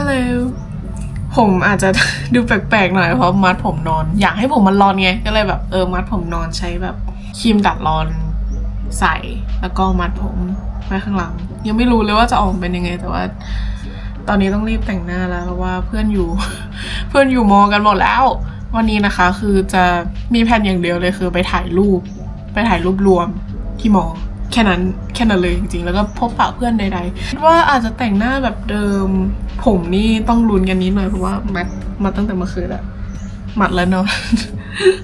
ฮัลโหลผมอาจจะดูแปลกๆหน่อยเพราะมัดผมนอน อยากให้ผมมันร้อนไงก็เลยแบบเออมัดผมนอนใช้แบบครีมดัดร้อนใส่แล้วก็มัดผมไว้ข้างหลัง ยังไม่รู้เลยว่าจะออกเป็นยังไง แต่ว่า ตอนนี้ต้องรีบแต่งหน้าแล้วเพราะว่าเพื่อนอยู่ เพื่อนอยู่มอกันหมดแล้ว วันนี้นะคะคือจะมีแผนอย่างเดียวเลยคือไปถ่ายรูป ไปถ่ายรูปรวมที่มอ แค่นั้นแค่นั้นเลยจริงๆ แล้วก็พบปะเพื่อนใดๆคิดว่าอาจจะแต่งหน้าแบบเดิม ผมนี่ต้องลุ้นกันนิดหน่อยเพราะว่ามัดมาตั้งแต่เมื่อคืนอะมัดแล้วเนาะ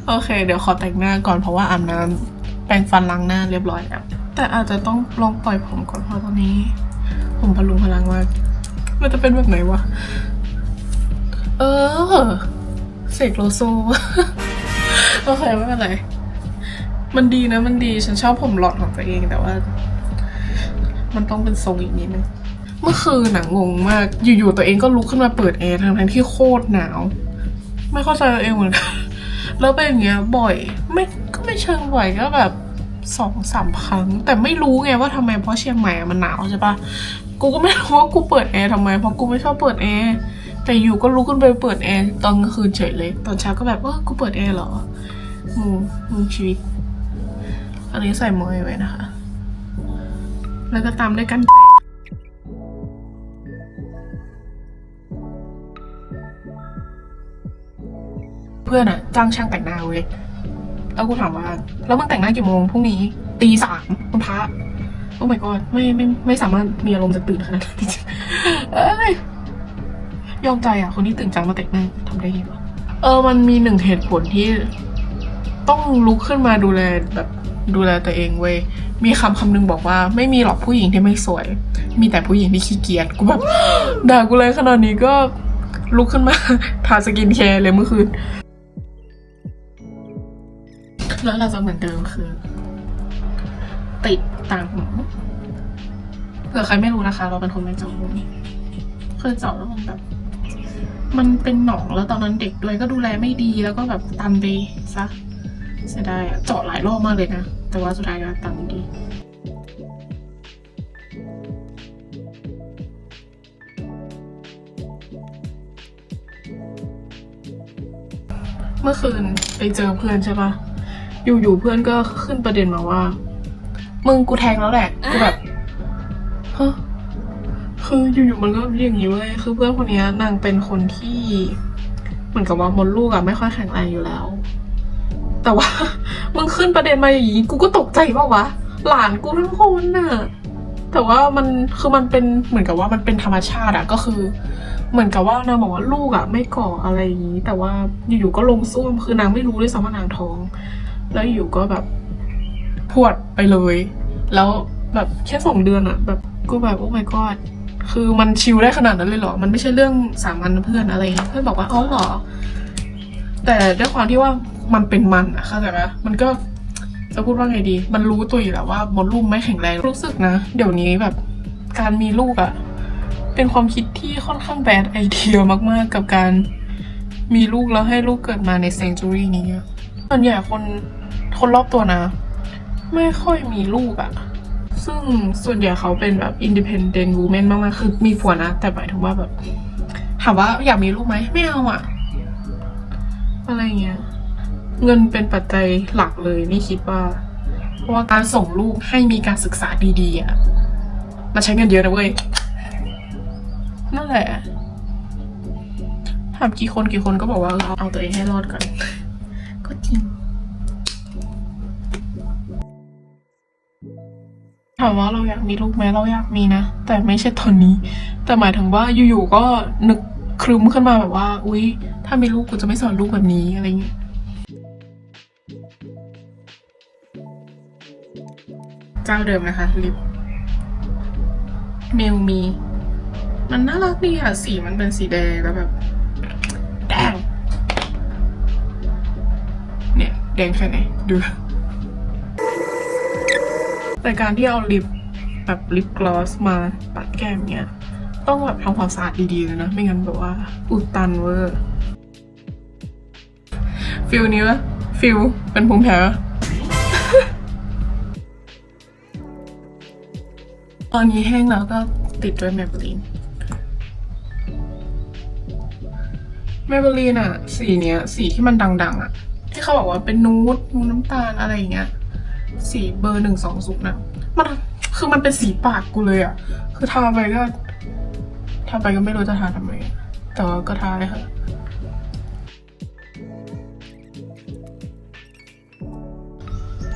โอเค เดี๋ยวขอแต่งหน้าก่อนเพราะว่าอาบน้ำแปรงฟันล้างหน้าเรียบร้อยแล้วแต่อาจจะต้องลองปล่อยผมก่อนเพราะตอนนี้ ผมพลุงพลังมากมันจะเป็นแบบไหนวะ เออเสกโลโซ โอเคไม่เป็นไร มันดีนะมันดีฉันชอบผมหลอดของตัวเองแต่ว่า มันต้องเป็นทรงอีกนิดนึงเมื่อคืนหน่ะงงมาก อยู่ๆตัวเองก็ลุกขึ้นมาเปิดแอร์ทั้งๆที่โคตรหนาว ไม่เข้าใจตัวเองเหมือนกันแล้วเป็นอย่างเงี้ยบ่อย ไม่ก็ไม่เชิงบ่อยก็แบบสองสามครั้ง แต่ไม่รู้ไงว่าทำไมเพราะเชียงใหม่มันหนาวใช่ปะกูก็ไม่รู้ว่ากูเปิดแอร์ทำไมเพราะกูไม่ชอบเปิดแอร์แต่อยู่ก็ลุกขึ้นไปเปิดแอร์ตอนกลางคืนเฉยเลย ตอนเช้าก็แบบเออกูเปิดแอร์เหรองงงงชีวิต อันนี้ใส่เมยไว้นะคะ แล้วก็ตามด้วยกันแตกเพื่อนอะจ้างช่างแต่งหน้าเว้ย แล้วกูถามว่า แล้วมึงแต่งหน้ากี่โมงพรุ่งนี้ตีสามวันพระโอ้ my god ไม่ไม่ไม่สามารถมีอารมณ์จะตื่นขนาดนั้นจริงเอ้ยยอมใจอะ คนที่ตื่นจังมาแต่งหน้าทำได้ยังไงวะเออมันมีหนึ่งเหตุผลที่ ต้องลุกขึ้นมาดูแลแบบ ดูแลตัวเองเว้ย มีคำคำหนึงบอกว่าไม่มีหรอกผู้หญิงที่ไม่สวย มีแต่ผู้หญิงที่ขี้เกียจ กูแบบด่ากูเลยขนาดนี้ก็ลุกขึ้นมาทาสกินแคร์เลยเมื่อคืน แล้วเราจะเหมือนเดิมคือ ติดต่างหูเผื่อใครไม่รู้นะคะ เราเป็นคนไม่เจาะหูเคยเจาะแล้วมันแบบ มันเป็นหนองแล้วตอนนั้นเด็กด้วยก็ดูแลไม่ดีแล้วก็แบบตันไปซะ เสียดายเจาะหลายรอบมากเลยนะ แต่ว่าสุดท้ายก็ตันดีเมื่อคืนไปเจอเพื่อนใช่ปะอยู่ๆเพื่อนก็ขึ้นประเด็นมาว่า มึงกูแทงแล้วแหละ กูแบบฮะคืออยู่ๆมันก็อย่างนี้เว้ยคือเพื่อนคนนี้นางเป็นคนที่ เหมือนกับว่ามดลูกอะไม่ค่อยแข็งแรงอยู่แล้ว แต่ว่า มึงขึ้นประเด็นมาอย่างนี้กูก็ตกใจว่าวะ หลานกูทั้งคนน่ะ แต่ว่ามันคือมันเป็นเหมือนกับว่ามันเป็นธรรมชาติอะก็คือ เหมือนกับว่านางบอกว่าลูกอะไม่ก่ออะไรอย่างนี้ แต่ว่าอยู่ๆก็ลงซ่วมคือนางไม่รู้ด้วยซ้ำว่านางท้อง แล้วอยู่ก็แบบพวดไปเลย แล้วแบบแค่สองเดือนอะแบบกูแบบโอ้ my god คือมันชิลได้ขนาดนั้นเลยเหรอ มันไม่ใช่เรื่องสามัญเพื่อนอะไรเงี้ยเพื่อนบอกว่าอ๋อเหรอ แต่ด้วยความที่ว่ามันเป็นมันอะเข้าใจไหมมันก็จะพูดว่าไงดี มันรู้ตัวอยู่แล้วว่ามดลูกไม่แข็งแรงรู้สึกนะ เดี๋ยวนี้แบบการมีลูกอะเป็นความคิดที่ค่อนข้างแบดไอเดียมากๆ กับการมีลูกแล้วให้ลูกเกิดมาในเซงจูรี่นี้ส่วนใหญ่คนคนรอบตัวนะ ไม่ค่อยมีลูกอะซึ่งส่วนใหญ่เขาเป็นแบบ independent woman มากๆ คือมีผัวนะ แต่หมายถึงว่าแบบ ถามว่าอยากมีลูกไหมไม่เอาอะ อะไรเงี้ย เงินเป็นปัจจัยหลักเลยนี่คิดว่า เพราะว่าการส่งลูกให้มีการศึกษาดีๆอะมันใช้เงินเยอะนะเว้ย นั่นแหละถามกี่คนกี่คนก็บอกว่าเออเอาตัวเองให้รอดก่อน ก็จริงถามว่าเราอยากมีลูกไหมเราอยากมีนะ แต่ไม่ใช่ตอนนี้ แต่หมายถึงว่าอยู่ๆก็นึกครึ้มขึ้นมาแบบว่า อุ๊ย ถ้ามีลูกกูจะไม่สอนลูกแบบนี้อะไรเงี้ยเจ้าเดิมนะคะลิปเมลมี มันน่ารักดีอะ สีมันเป็นสีแดงแล้วแบบแดง เนี่ย แดงแค่ไหน ดู แต่การที่เอาลิปแบบลิปกลอสมาปัดแก้มเนี่ย ต้องแบบทำความสะอาดดีๆเลยนะ ไม่งั้นแบบว่าอุดตันเวอร์ ฟิลนี้วะฟิลเป็นภูมิแพ้ปะตอนนี้แห้งแล้วก็ติดด้วยแมปลินเมเบลีนอะสีเนี้ย สีที่มันดัง ๆอะที่เขาบอกว่าเป็นนูดนูดน้ำตาลอะไรอย่างเงี้ย สีเบอร์หนึ่งสองศูนย์นะมันคือมันเป็นสีปากกูเลยอะคือทาไปก็ทาไปก็ไม่รู้จะทาทำไมอะแต่ว่าก็ทาเลยค่ะ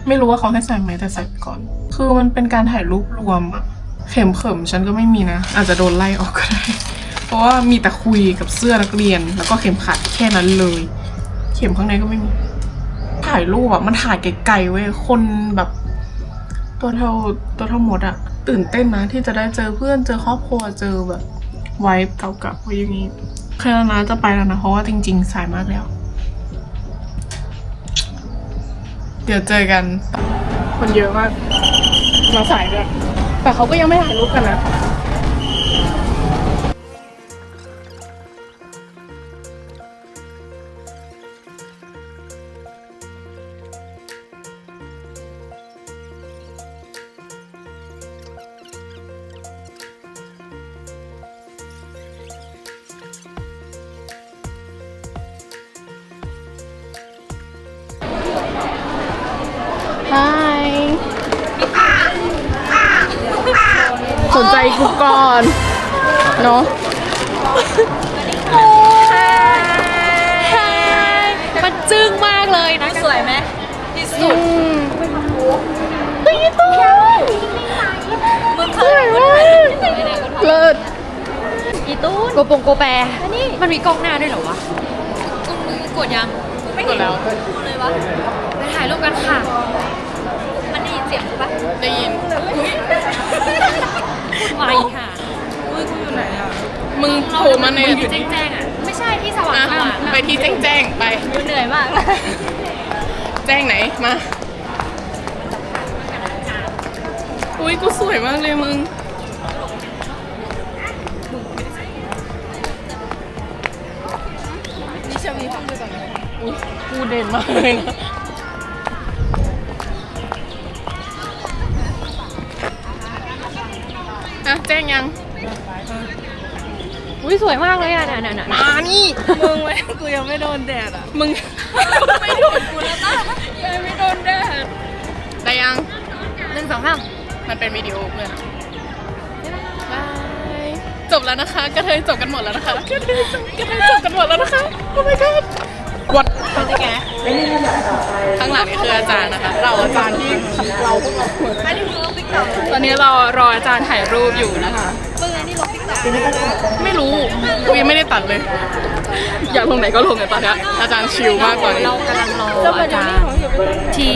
ไม่รู้ว่าเขาให้ใส่ไหมแต่ใส่ไปก่อน คือมันเป็นการถ่ายรูปรวมอะเข็มเขิมฉันก็ไม่มีนะ อาจจะโดนไล่ออกก็ได้ เพราะว่ามีแต่คุยกับเสื้อนักเรียน แล้วก็เข็มขัดแค่นั้นเลย เข็มข้างในก็ไม่มี ถ่ายรูปอะมันถ่ายไกลๆเว้ยคนแบบ ตัวเท่าตัวเท่าหมดอะตื่นเต้นนะที่จะได้เจอเพื่อนเจอครอบครัวเจอแบบไวฟ์เก่าๆไว้อย่างนี้แค่นั้นจะไปแล้วนะเพราะว่าจริง ๆ สายมากแล้ว ดี๋ยวเจอกัน คนเยอะมาก มาสายด้วยแต่เขาก็ยังไม่ถ่ายรูปกันนะ เลิศอีตู้นโกปงโกแปรมันมีกล้องหน้าด้วยเหรอวะกล้องมือกดยังไม่กเห็ดนแล้วเลยวะไปถ่ายรูปกันค่ะ มันได้ยินเสียงปะได้ยินไม่ค่ะมึงโผล่มาในอยู่แจ้งๆอะไม่ใช่ที่สว่างอะสว่างไปที่แจ้งแจ้งๆไปเหนื่อยมาก แจ้งไหนมาอุ้ยกูสวยมากเลยมึง อุ้ยกูเด่นมากเลยนะอะแจ้งยัง อุ้ยสวยมากเลยอะน่ะน่ะน่ะมานี่ มึงไว้กูยังไม่โดนแดดอะ มึง ไม่โดนกูแล้วนะยังไม่โดนแดดได้ยังหนึ่งสองสามมันเป็นวิดีโอเพื่อนบาย จบแล้วนะคะ กระเทยจบกันหมดแล้วนะคะ กระเทยจบกระเทยจบกันหมดแล้วนะคะ โอ้ my god วัดเป็นไงข้างหลังนี่คืออาจารย์นะคะ เราอาจารย์ที่ขัดเราพวกเราตอนนี้เรารออาจารย์ถ่ายรูปอยู่นะคะมึงอันนี้ลงติ๊กต็อกไม่รู้กูยังไม่ได้ตัดเลย อยากลงไหนก็ลงเลยตอนเนี้ยอาจารย์ชิลมากตอนนี้เรากำลังรออาจารย์ที่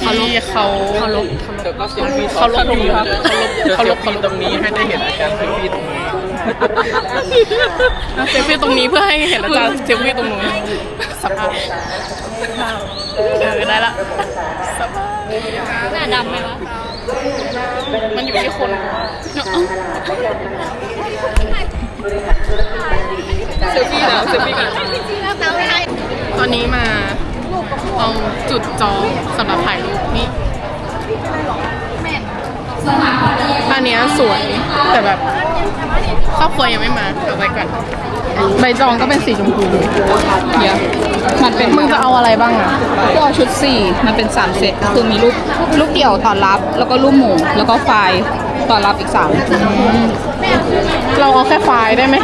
ที่เขาเคารพเดี๋ยวก็เสียงพี่เขาลบตรงนี้ครับเขาเขาลลบบเขาเขาลลบบตรงนี้ให้ได้เห็นอาการเซลฟี่ตรงนี้เซลฟี่ตรงนี้เพื่อให้เห็นอาจารย์เซลฟี่ตรงนู้นสภาพเออได้ละสภาพหน้าดำไหมวะมันอยู่ที่คนเซลฟี่แล้วเซลฟี่กันตอนนี้มา ตรงจุดจองสำหรับถ่ายรูปนี่อันเนี้ยสวยแต่แบบครอบครัวยังไม่มาเอาไว้ก่อนใบจองก็เป็นสีชมพูเดี๋ยวมันเป็นมึงจะเอาอะไรบ้างอะก็ชุดสี่มันเป็นสามเซตคือมีรูปรูปเดี่ยวตอนรับ แล้วก็รูปหมู่แล้วก็ไฟล์ ตอนรับอีกสามเราเอาแค่ไฟล์ได้ไหม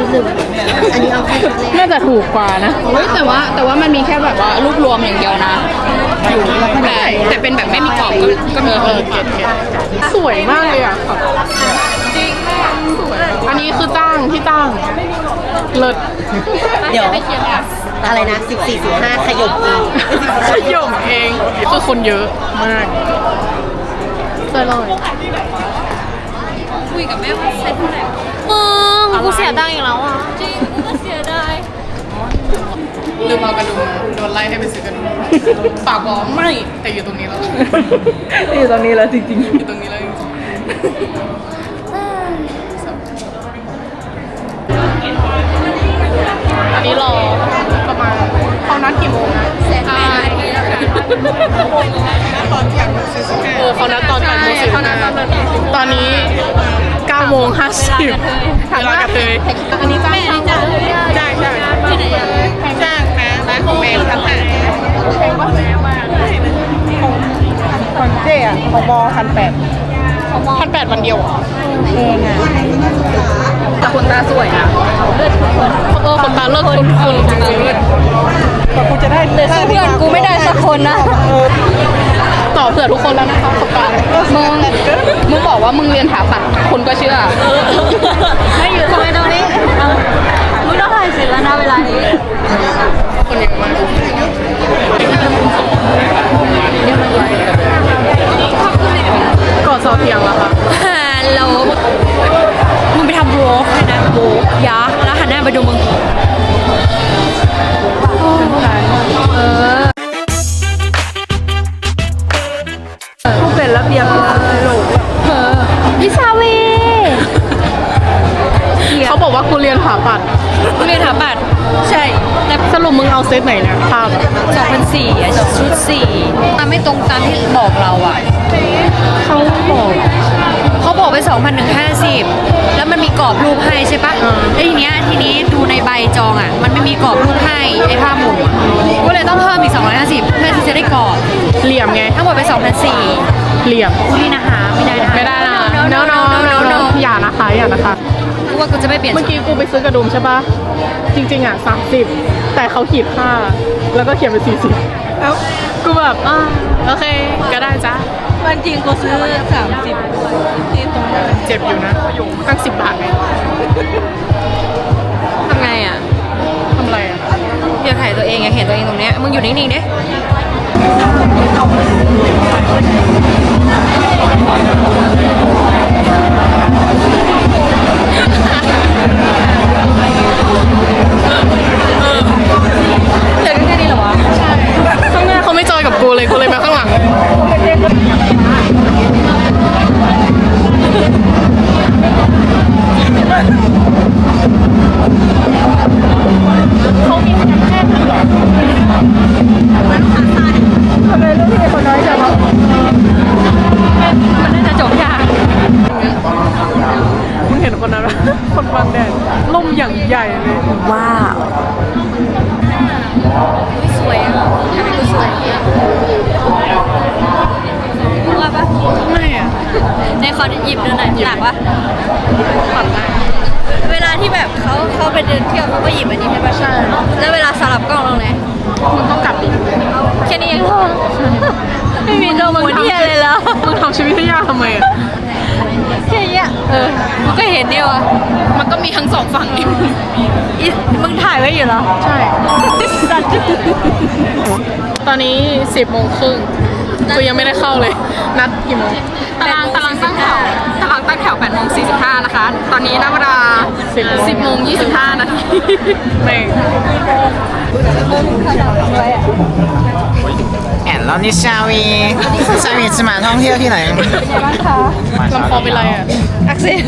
อันนี้เอาแค่น่าจะถูกกว่านะเฮ้ยแต่ว่าแต่ว่ามันมีแค่แบบว่ารูปรวมอย่างเดียวนะแต่แต่เป็นแบบไม่มีกรอบก็ก็มีเออเก็ตเก็ตสวยมากเลยอะจริงสวยอันนี้คือจ้างที่จ้างเลิศเดี๋ยวอะไรนะสิบสี่สิบห้าขยบอีกขยมเองคือคนเยอะมากเจอเลย คุยกับแม่ว่าเซ็นเท่าไหร่มึงกูเสียดังอีกแล้วอะจริงกูก็เสียดายลืมเอากระดุมโดนไล่ให้ไปซื้อกระดุมปากบอกไม่แต่อยู่ตรงนี้แล้วอยู่ตรงนี้แล้วจริงอยู่ตรงนี้แล้วจริงๆอันนี้รอประมาณเขานัดกี่โมงนะเสร็จตอนแข่ 9โมง50เวลากระเทยอันนี้จ้างจ้างจ้างจ้างที่ไหนอะแพงทั้งหาของเจ๊อะของบอพันแปด พันแปดวันเดียวแพงอะแต่คนตาสวยนะเออคนตาเลิกคนคนจริงๆแต่กูจะได้เพื่อนกูไม่ได้สักคนนะต่อเผื่อทุกคนแล้วนะคะสปามึงมึงบอกว่ามึงเรียนถาปัดคนก็เชื่อไม่อยู่ทำไมตรงนี้มึงต้องถ่ายเสร็จแล้วนะเวลานี้คนเยอะมากก่ อนซอเทียงแล้วค่ะฮัลโหลมึงไปทำโวกเลยนะโวกยาแล้วหันหน้าไปดูมึงเป็นระเบียบโลกวิชาวีเขาบอกว่ากูเรียนถาปัดเรียนถาปัดใช่แต่ สรุปมึงเอาเซตไหนเนี่ยภาพ2004อะชุด4มันไม่ตรงตามที่บอกเราอะเขาบอก เขาบอกไป2,000ถึง50แล้วมันมีกรอบรูปให้ใช่ปะอ่า แล้วทีเนี้ยทีนี้ดูในใบจองอะมันไม่มีกรอบรูปให้ไอ้ผ้าหมูอะก็เลยต้องเพิ่มอีก250เพื่อที่จะได้กรอบเหลี่ยมไง ทั้งหมดเป็น2,004เหลี่ยม นี่นะคะไม่ได้นะคะ ไม่ได้นะโน no โน no โน no โน no อย่านะคะอย่านะคะกู ว่ากูจะไม่เปลี่ยนเมื่อกี้กูไปซื้อกระดุมใช่ปะจริง ๆ อะสามสิบแต่เขาขีดค่า แล้วก็เขียนเป็นสี่สิบแล้วกูแบบอ่าโอเค ก็ได้จ้าวันจริงกูซื้อสามสิบที่ตรงนั้นเจ็บอยู่นะตั้งสิบบาทไงทำไงอะทำอะไรอะอยากถ่ายตัวเองอยากเห็นตัวเองตรงเนี้ยมึงอยู่นิ่งๆดิ เหลือแค่นี้เหรอวะใช่ข้างหน้าเขาไม่จอยกับกูเลยกูเลยมาข้างหลังเขามีคะแนนแค่นี้เหรอท สิบโมงครึ่งกูยังไม่ได้เข้าเลย นัดกี่โมงตารางตารางตั้งแถวตารางตั้งแถว8โมง45 นะคะ ตอนนี้นับเวลา10 10โมง25 นาทีไม่แอนแล้วนี่ชาวีชาวีจะมาท่องเที่ยวที่ไหนลำคอเป็นไรอะ อักเสบ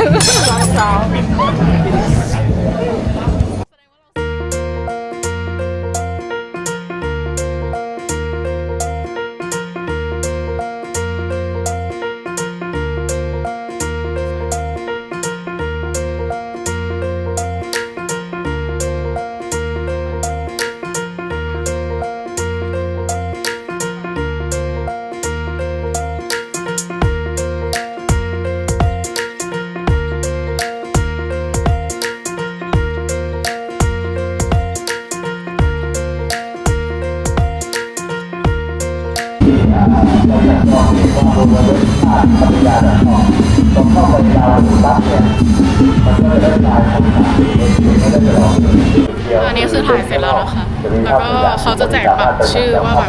อันนี้คือถ่ายเสร็จแล้วนะคะ แล้วก็เขาจะแจกบัตรชื่อว่าแบบ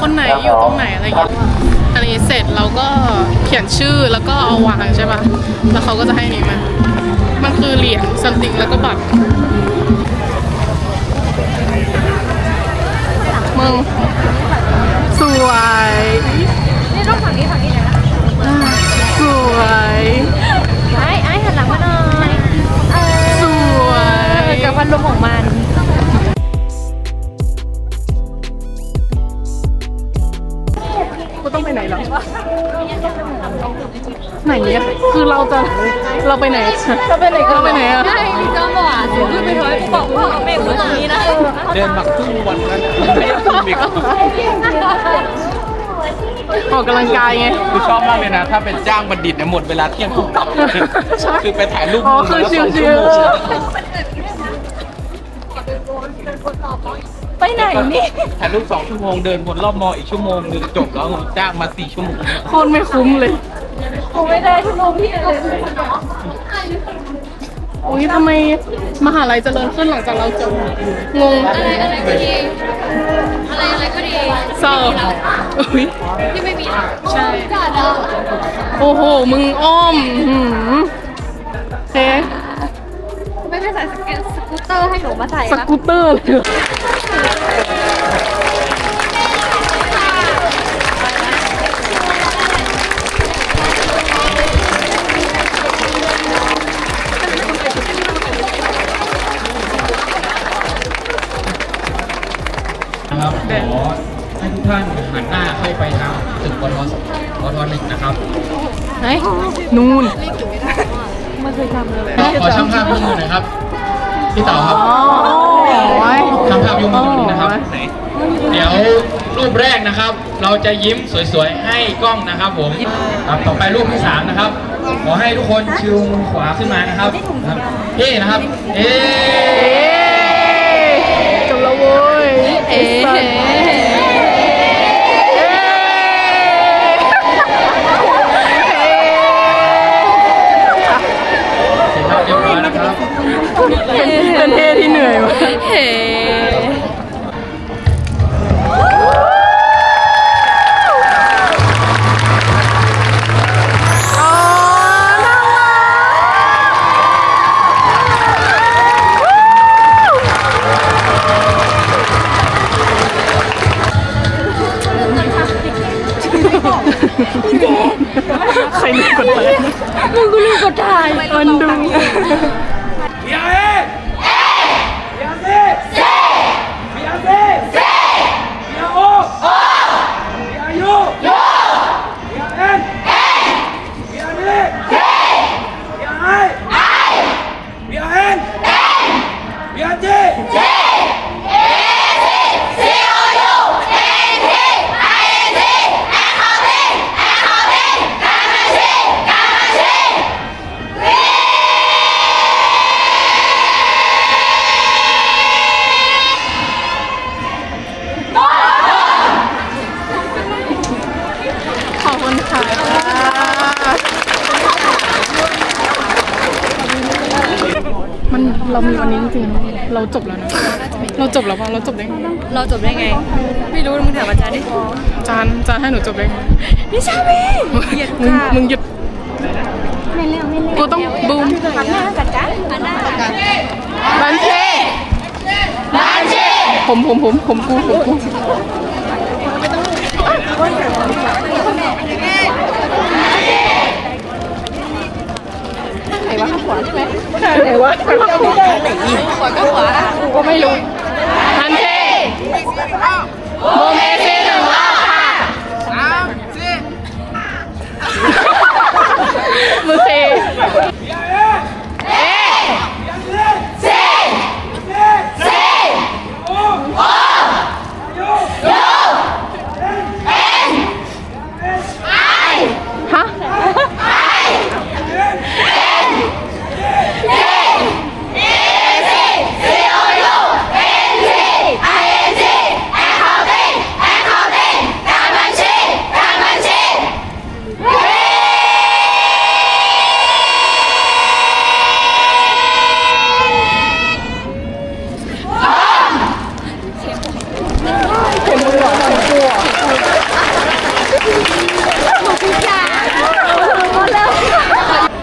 คนไหนอยู่ตรงไหนอะไรอย่างเงี้ย อันนี้เสร็จเราก็เขียนชื่อแล้วก็เอาวางใช่ปะแล้วเขาก็จะให้นี้มา มันคือเหรียญซัมติงแล้วก็บัตรมึงสวย นี่ต้องฝั่งนี้ฝั่งนี้นะ วยไอ้ไอ้หันหลังมาหน่อยเอสวยอกับพัดลมของมันกูต้องไปไหนเหรอไหนเนี่ยคือเราจะเราไปไหนเราไปไหนเราไปไหนอะใช่ก็บอกอะถึงขึ้นไปเถอะบอกพ่อกับแม่ว่าตรงนี้นะเดินมาครึ่งวันแล้วนะไม่ได้คุมอีก ออกกำลังกายไง คือชอบมากเลยนะ ถ้าเป็นจ้างบัณฑิตเนี่ยหมดเวลาเที่ยงปุ๊บกลับใช่คือไปถ่ายรูปอ๋อมุมคือแล้วชิสวองชั่วๆโมงไปไหนนี่ถ่ายรูปสองชั่วโมงเดินวนรอบมออีกชั่วโมงนึงจบแล้วจ้างมาสี่ชั่วโมงโคตรไม่คุ้มเลยกูไม่ได้ชั่วโมงพี่เลยอุ้ยทำไมมหาลัยเจริญขึ้นหลังจากเราจบงงอะไรอะไรก็ดี อะไรอะไรก็ดี เศร้าอุ้ยที่ไม่มีเราใช่จ้าเราโอ้โห มึงอ้อมหืมเฮ้ไม่ไปใส่สเก็ตสกูตเตอร์ให้หนูมาใส่สนะ กูตเตอร์เลยเหรอ ตึกวทวทหนึ่งนะครับไหนนู่นขอช่างภาพยกมือหน่อยครับพี่เต๋าครับอ๋อช่างภาพยกมือหน่อยนะครับเดี๋ยวรูปแรกนะครับ เราจะยิ้มสวยๆให้กล้องนะครับ ผมครับต่อไปรูปที่สามนะครับ ขอให้ทุกคนชิวมือขวาขึ้นมานะครับครับเอ๊นะครับเอ๊ จบแล้วนะ เราจบแล้วป่ะเราจบได้ไงเราจบได้ไง ไม่รู้มึงถามอาจารย์ดิจานจานให้หนูจบได้ไงนิชาบีเหยียดมึงกามึงหยุดกูต้องบูมหันหน้ากัดกันหันหน้ากัดกันบันเช่บันเช่ผมผมผมผมกูผมกูไหน วะขวาใช่ไหมไหนวะขวาไหนอีกขวาก็ขวากูก็ไม่รู้บันเช่โมเมเซ่หนึ่งรอบค่ะสามสี่มือเซฮะ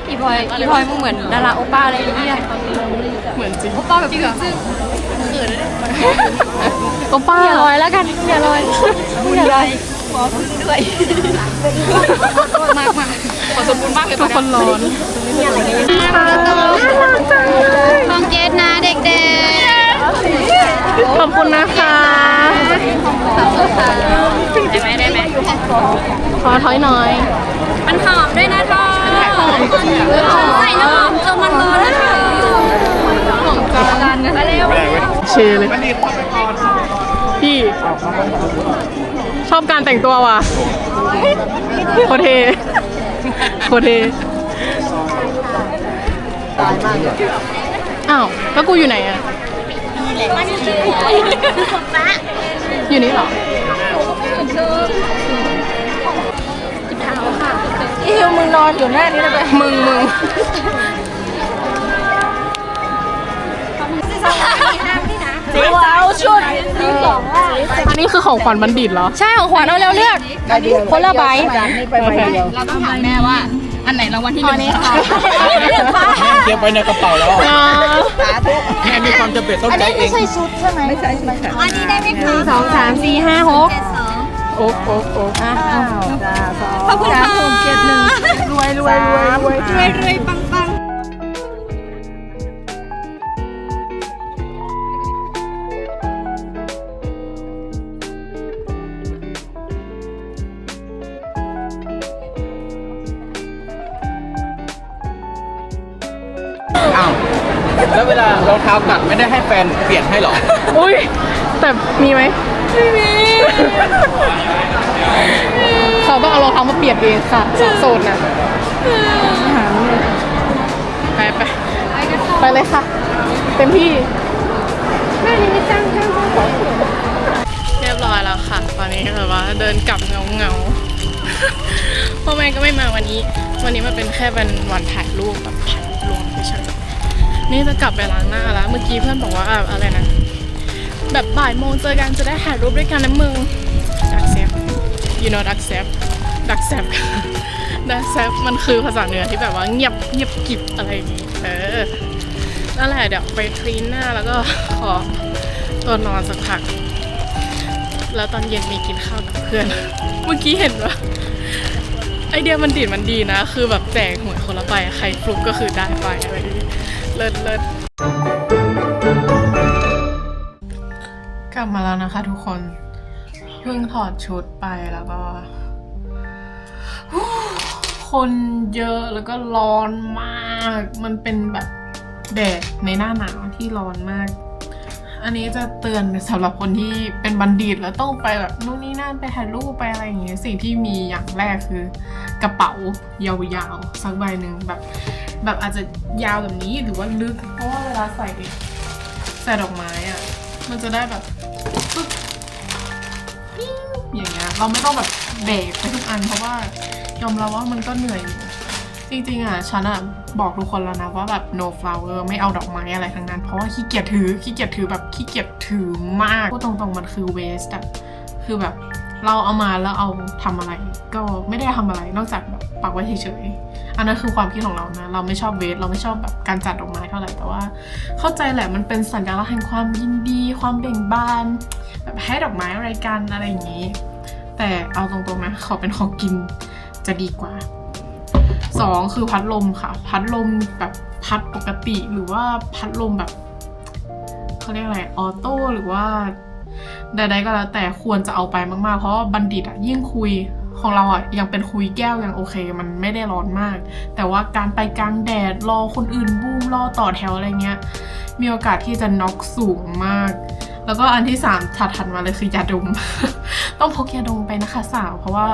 อีพลอยอีพลอยมึงเหมือนดาราโอป้าอะไรอย่างเงี้ย เหมือนจริง โอป้าแบบจริงเหรอซึ่ง โอป้า อย่าลอยแล้วกันอย่าลอยอย่าลอยขอพึ่งด้วยมากมากขอสมบูรณ์มากเลย ทุกคนร้อน ของเจสนะเด็กๆ ขอบคุณนะคะ ได้ไหมได้ไหม ขอถอยหน่อย มันหอมด้วยนะเธอใส่น้ำหอมจนมันร้อนนะเธอหอมกันมาเร็วเชเลย พี่ ชอบการแต่งตัวว่ะโคตรเทโคตรเทอ้าว แล้วกูอยู่ไหนอะอยู่นี่เหรอ อิวมึงนอนอยู่หน้านี้เลยไปมึงมึงอันนี้คือของขวัญบัณฑิตเหรอ ใช่ของขวัญเอาเร็วเลือกคนละใบโอเคเราต้องถามแม่ว่า อันไหนรางวัลที่หนึ่งคะแม่เก็บไว้ในกระเป๋าแล้วอ่าแม่มีความจำเป็นต้องใช้เองสองสามสี่ห้าหก โอ๊กโอ๊กโอ๊กขอบคุณค่ะเจ็ดหนึ่งรวยรวยรวยรวยรวยรวยปังปังอ้าวแล้วเวลารองเท้ากัดไม่ได้ให้แฟนเปลี่ยนให้เหรอ อุ้ยแต่มีไหมไม่มี เขาต้องเอารองเท้ามาเปลี่ยนเองค่ะโซนน่ะไปไปไปเลยค่ะ เต็มที่แม่ยังไม่จ้างจ้างเรียบร้อยแล้วค่ะ ตอนนี้แบบว่าเดินกลับเงาเงาๆพ่อแม่ก็ไม่มาวันนี้ วันนี้มันเป็นแค่เป็นวันถ่ายรูปแบบถ่ายรูปรวมเฉยๆนี่จะกลับไปล้างหน้าแล้ว เมื่อกี้เพื่อนบอกว่าอะไรนะ แบบบ่ายโมงเจอกันจะได้ถ่ายรูปด้วยกันนะมึงดักเซฟ you know ดักเซฟดักเซฟดักเซฟมันคือภาษาเหนือที่แบบว่าเงียบเงียบกริบอะไรอย่างงี้เออนั่นแหละเดี๋ยวไปคลีนหน้าแล้วก็ขอตัวนอนสักพัก แล้วตอนเย็นมีกินข้าวกับเพื่อน เมื่อกี้เห็นว่าไอเดียมันดีดมันดีนะ คือแบบแจกหวยคนละใบใครฟลุกก็คือได้ไปอะไรอย่างงี้เลิศเลิศ ลับมาแล้วนะคะทุกคนเพิ่งถอดชุดไปแล้วก็ คนเยอะแล้วก็ร้อนมาก มันเป็นแบบแดดในหน้าหนาวที่ร้อนมาก อันนี้จะเตือนสำหรับคนที่เป็นบัณฑิตแล้วต้องไปแบบนู่นนี่นั่นไปถ่ายรูปไปอะไรอย่างเงี้ยสิ่งที่มีอย่างแรกคือ กระเป๋ายาวๆสักใบหนึ่งแบบ แบบอาจจะยาวแบบนี้หรือว่าลึกเพราะว่าเวลาใส่ใส่ดอกไม้อะมันจะได้แบบปึ๊บ เราไม่ต้องแบบแบกไปทุกอันเพราะว่ายอมรับว่ามันก็เหนื่อยอยู่จริงๆอะฉันอะบอกทุกคนแล้วนะว่าแบบ no flower ไม่เอาดอกไม้อะไรทั้งนั้น เพราะว่าขี้เกียจถือขี้เกียจถือแบบขี้เกียจถือมากพูดตรงๆมันคือ waste อะคือแบบเราเอามาแล้วเอาทำอะไร ก็ไม่ได้ทำอะไรนอกจากแบบปักไว้เฉยๆอันนั้นคือความคิดของเรานะ เราไม่ชอบเวสเราไม่ชอบแบบการจัดดอกไม้เท่าไหร่แต่ว่า เข้าใจแหละมันเป็นสัญลักษณ์แห่งความยินดี ความเบ่งบาน แบบให้ดอกไม้อะไรกันอะไรอย่างนี้ แต่เอาตรงๆนะขอเป็นของกินจะดีกว่าสองคือพัดลมค่ะ พัดลมแบบพัดปกติหรือว่าพัดลมแบบเขาเรียกอะไรออโต้หรือว่าใดๆก็แล้วแต่ควรจะเอาไปมากๆ เพราะว่าบัณฑิตอะยิ่งคุยของเราอะยังเป็นคุยแก้วยังโอเค มันไม่ได้ร้อนมาก แต่ว่าการไปกลางแดดรอคนอื่นบูมรอต่อแถวอะไรเงี้ย มีโอกาสที่จะน็อกสูงมาก แล้วก็อันที่สามถัดถัดมาเลยคือยาดม ต้องพกยาดมไปนะคะสาว เพราะว่า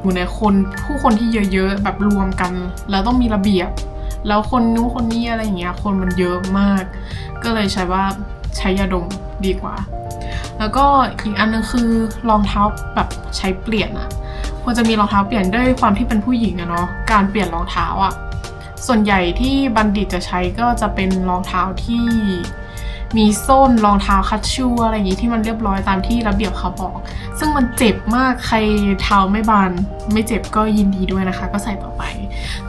อยู่ในคนผู้คนที่เยอะๆแบบรวมกัน แล้วต้องมีระเบียบ แล้วคนนู้นคนนี้อะไรอย่างเงี้ยคนมันเยอะมาก ก็เลยใช้ว่าใช้ยาดมดีกว่า แล้วก็อีกอันนึงคือรองเท้าแบบใช้เปลี่ยนอะควรจะมีรองเท้าเปลี่ยนด้วยความที่เป็นผู้หญิงอะเนาะการเปลี่ยนรองเท้าอะส่วนใหญ่ที่บัณฑิตจะใช้ก็จะเป็นรองเท้าที่ มีส้นรองเท้าคัชชูอะไรอย่างงี้ที่มันเรียบร้อยตามที่ระเบียบเขาบอก ซึ่งมันเจ็บมากใครเท้าไม่บานไม่เจ็บก็ยินดีด้วยนะคะ ก็ใส่ต่อไป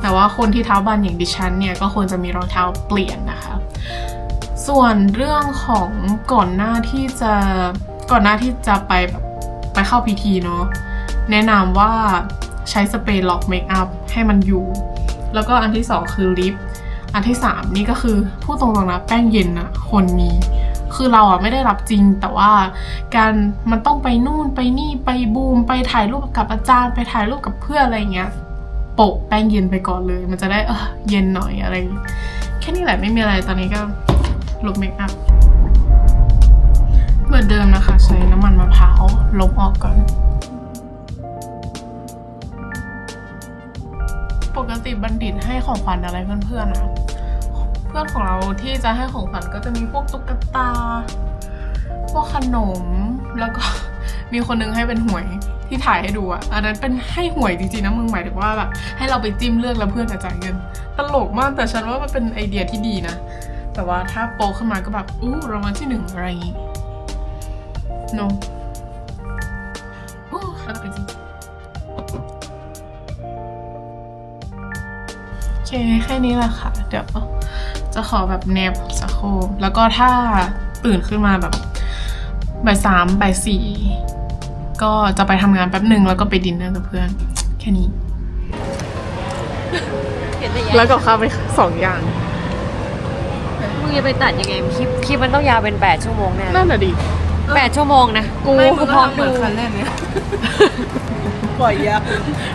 แต่ว่าคนที่เท้าบานอย่างดิฉันเนี่ยก็ควรจะมีรองเท้าเปลี่ยนนะคะ ส่วนเรื่องของก่อนหน้าที่จะก่อนหน้าที่จะไปแบบไปเข้าพิธีเนาะแนะนำว่าใช้สเปรย์ล็อกเมคอัพให้มันอยู่ แล้วก็อันที่สองคือลิป อันที่สามนี่ก็คือพูดตรงๆนะแป้งเย็นอะคนมี คือเราอะไม่ได้รับจริง แต่ว่าการมันต้องไปนู่นไปนี่ไปบูม ไปถ่ายรูปกับอาจารย์ ไปถ่ายรูปกับเพื่อนอะไรเงี้ยโปะแป้งเย็นไปก่อนเลย มันจะได้เออเย็นหน่อยอะไร แค่นี้แหละไม่มีอะไรตอนนี้ก็ลบเมคอัพเหมือนเดิมนะคะ ใช้น้ำมันมะพร้าวลบออกก่อน ติบัณฑิตให้ของขวัญอะไรเพื่อนๆนะเพื่อนของเราที่จะให้ของขวัญก็จะมีพวกตุ๊กตา พวกขนมแล้วก็มีคนนึงให้เป็นหวยที่ถ่ายให้ดูอะอันนั้นเป็นให้หวยจริงๆนะมึงหมายถึงว่าแบบให้เราไปจิ้มเลือกแล้วเพื่อนจะจ่ายเงิน ตลกมากแต่ฉันว่ามันเป็นไอเดียที่ดีนะ แต่ว่าถ้าโปขึ้นมาก็แบบอู้รางวัลที่หนึ่งอะไรอย่างงี้ no อู้ แค่นี้แหละค่ะ เดี๋ยวจะขอแบบแนบสักครู่แล้วก็ถ้าตื่นขึ้นมาแบบบ่ายสามบ่ายสี่ก็จะไปทำงานแป๊บหนึ่งแล้วก็ไปดินเนอร์กับเพื่อน แค่นี้ แล้วก็ข้าวไปสองอย่าง มึงจะไปตัดยังไงคลิปคลิปมันต้องยาวเป็น8ชั่วโมงแน่นั่นน่ะดิแปดชั่วโมงนะกูกูพร้อมดูปล่อยยา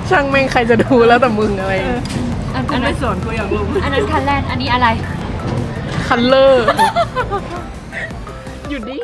ช่างแม่งใครจะดูแล้วแต่มึงอะไร อันกูนั้นไม่สนกูอยากรู้อันนั้นคันแรกอันนี้อะไร คัลเลอร์ หยุดดิ